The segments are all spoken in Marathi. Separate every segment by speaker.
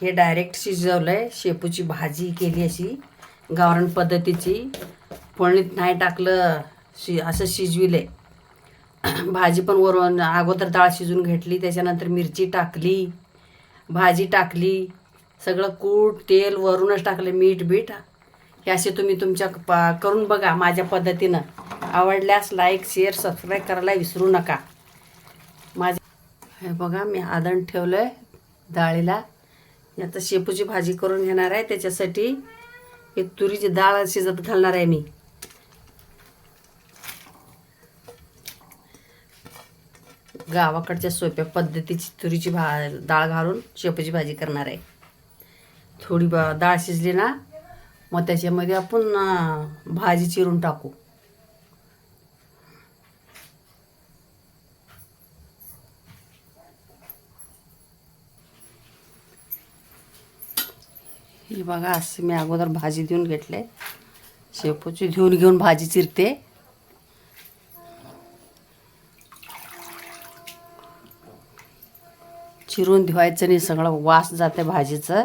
Speaker 1: हे डायरेक्ट शिजवलं आहे शेपूची भाजी केली अशी. गावरण पद्धतीची. फोडणीत नाही टाकलं शि असं शिजविले भाजी पण वरून अगोदर डाळ शिजून घेतली. त्याच्यानंतर मिरची टाकली. भाजी टाकली. सगळं कूट तेल वरूनच टाकले मीठ बीठ. हे असे तुम्ही तुमच्या पा करून बघा माझ्या पद्धतीनं. आवडल्यास लाईक शेअर सबस्क्राईब करायला विसरू नका. माझ्या हे बघा मी आदण ठेवलं आहे डाळीला आता शेपूची भाजी करून घेणार आहे त्याच्यासाठी हे तुरीची डाळ शिजत घालणार आहे मी. गावाकडच्या सोप्या पद्धतीची तुरीची भा डाळ घालून शेपूची भाजी करणार आहे. थोडी बा डाळ शिजली ना मग त्याच्यामध्ये आपण भाजी चिरून टाकू. ही बघा असं मी अगोदर भाजी देऊन घेतले शेपूची धुवून घेऊन भाजी चिरते. चिरून धुवायचं नाही सगळं वास जाते भाजीचं.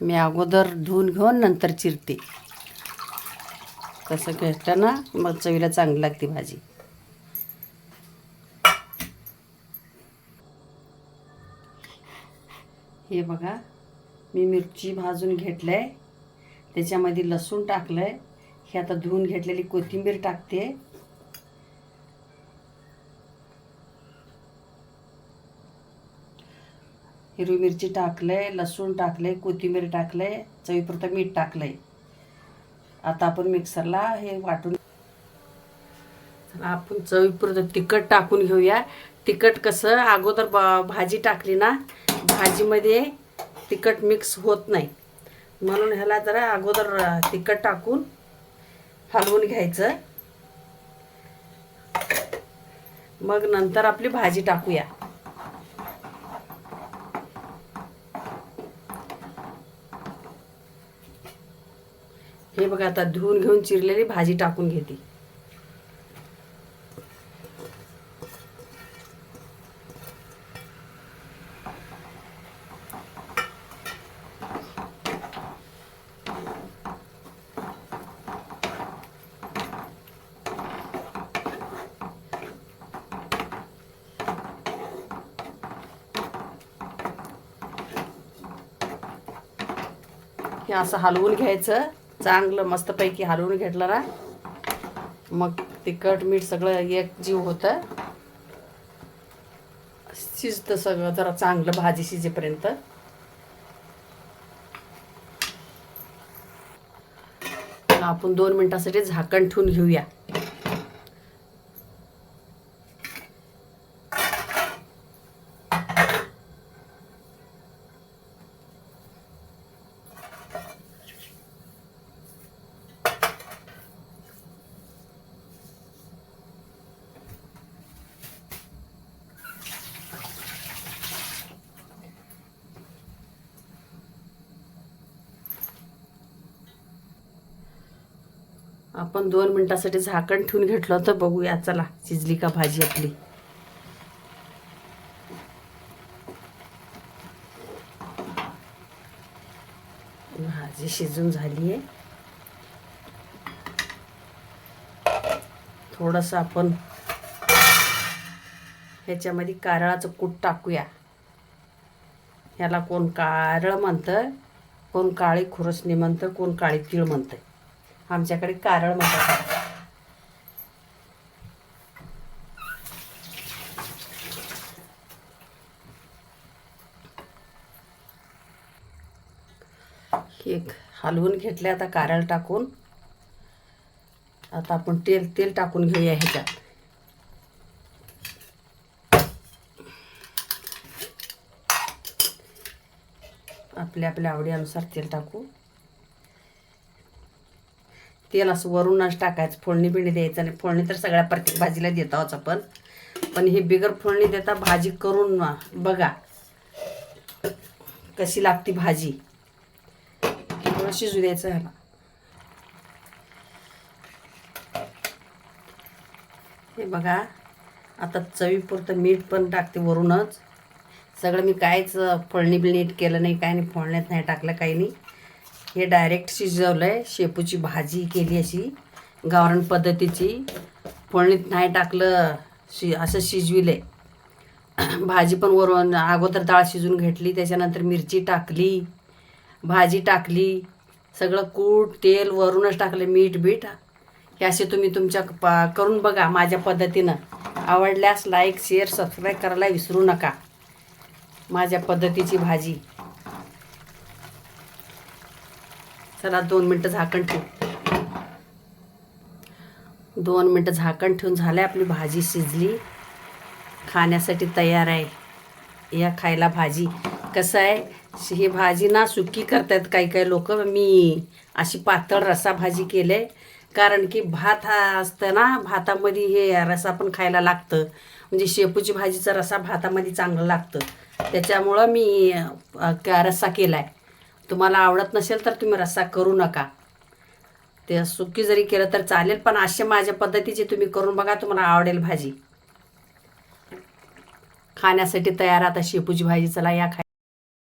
Speaker 1: मी अगोदर धुवून घेऊन नंतर चिरते. तसं घेतलं ना मग चवीला चांगली लागते भाजी. हे बघा मी मिरची भाजून घेतलं आहे त्याच्यामध्ये लसूण टाकलं आहे हे आता धुवून घेतलेली कोथिंबीर टाकते. हिरवी मिरची टाकलंय लसूण टाकलंय कोथिंबीर टाकलंय चवीपुरतं मीठ टाकलंय. आता आपण मिक्सरला हे वाटून आपण चवीपुरतं तिखट टाकून घेऊया. तिखट कसं अगोदर भाजी टाकली ना भाजीमध्ये तिखट मिक्स होत नाही. म्हणून ह्याला जरा अगोदर तिखट टाकून हलवून घ्यायचं. मग नंतर आपली भाजी टाकूया. हे बघा आता धुवून घेऊन चिरलेली भाजी टाकून घेते. हे असं हलवून घ्यायचं. चांगलं मस्तपैकी हलवून घेतलं ना. मग तिखट मीठ सगळं एक जीव होतं. शिजतं सगळं जरा चांगलं भाजी शिजेपर्यंत. आपण दोन मिनटासाठी झाकण ठेवून घेऊया. आपण दोन मिनटासाठी झाकण ठेवून घेतलं होतं बघूया चला शिजली का भाजी आपली. भाजी शिजून झाली आहे थोडंसं आपण ह्याच्यामध्ये कारळाचं कूट टाकूया. ह्याला कोण कारळ म्हणतं कोण काळी खुरसणी म्हणतं कोण काळी तीळ म्हणतं आमच्याकडे कारळ म्हणतात एक हलवून घेतले आता कारळ टाकून. आता आपण तेल तेल टाकून घेऊया ह्याच्यात. आपल्या आपल्या आवडीनुसार तेल टाकू. तेल असं वरूनच टाकायचं. फोडणी बिणी द्यायचं आणि फोडणी तर सगळ्या प्रत्येक भाजीला देत आहोत आपण. पण हे बिगर फोडणी देता भाजी करून बघा कशी लागती भाजी. थोडं शिजू द्यायचं ह्याला. हे बघा आता चवीपुरतं मीठ पण टाकते वरूनच. सगळं मी कायच फोडणी नीट केलं नाही काय नाही फोडण्यात नाही टाकलं काही नाही. हे डायरेक्ट शिजवलं आहे शेपूची भाजी केली अशी. गावरान पद्धतीची. फोडणीत नाही टाकलं शि असं शिजविलं आहे भाजी पण वरून अगोदर डाळ शिजून घेतली. त्याच्यानंतर मिरची टाकली. भाजी टाकली. सगळं कूट तेल वरूनच टाकलं मीठ बीठ. हे असे तुम्ही तुमच्या पा करून बघा माझ्या पद्धतीनं. आवडल्यास लाईक शेअर सबस्क्राईब करायला विसरू नका. माझ्या पद्धतीची भाजी. चला दोन मिनटं झाकण ठेवू. दोन मिनटं झाकण ठेवून झालं आपली भाजी शिजली. खाण्यासाठी तयार आहे. या खायला भाजी. कसं आहे? ही भाजी ना सुकी करतात काही काही लोक. मी अशी पातळ रसा भाजी केले कारण की भात हा असतं ना भातामध्ये हे रसा पण खायला लागतं. म्हणजे शेपूची भाजीचा रसा भातामध्ये चांगला लागतं. त्याच्यामुळं मी रस्सा केला आहे तुम्हाला आवडत नसेल तर तुम्ही रस्सा करू नका. ते सुकी जरी केलं तर चालेल पण असे माझ्या पद्धतीचे तुम्ही करून बघा तुम्हाला आवडेल भाजी. खाण्यासाठी तयार आता शेपूची भाजी चला या खा